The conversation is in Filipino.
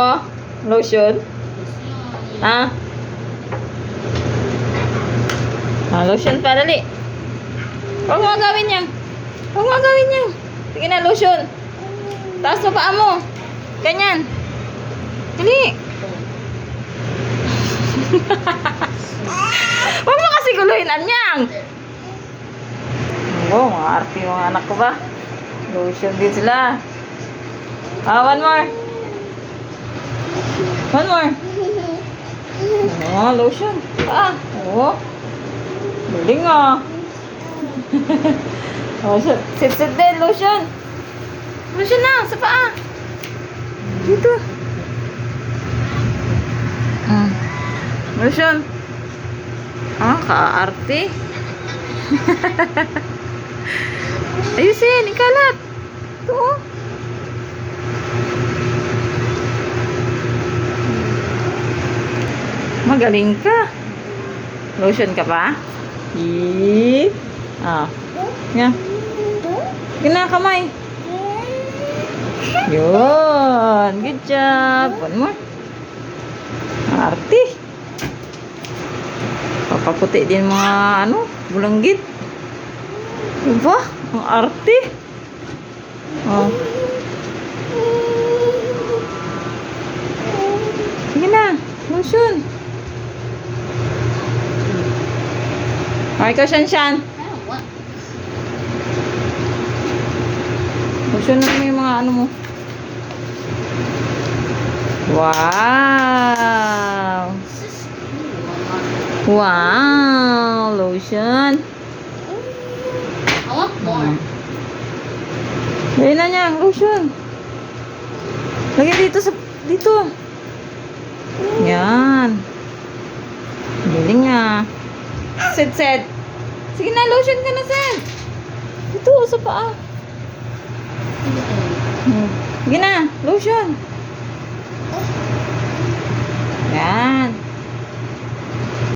Oh, lotion. Ha? Ah, lotion pa, dali. Huwag mo gawin yan. Huwag mo gawin yan. Sige na, lotion. Taas mo paa mo. Ganyan. Dali. Huwag mo kasi guluhin, anyang. Oo, mga arte yung anak ko ba? Lotion din sila. Ah, one more. One more. Oh, lotion. Ah, oh. Galing ah. oh, sit, sit, sit din, lotion. Lotion na, sa paa. Dito. Ah. Lotion. Ah, kaarte. Ayusin, ikalat. Ito oh. Magaling ka. Lotion ka pa? Yee. Ah. Nga. Gina kamay. Yun. Good job. One more. Arte. Papaputi din mga ano, bulanggit. Diba? Ang arte. Oh. Sige na. Lotion. Okay ka, Shan Shan. Lotion na mo yung mga ano mo. Wow! Wow! Lotion. I want na niya, lotion. Lagay dito sa, dito. Yan. Galing nga. Set, set. Sige na, lotion ka na, set. Dito, sa paa. Sige na, lotion.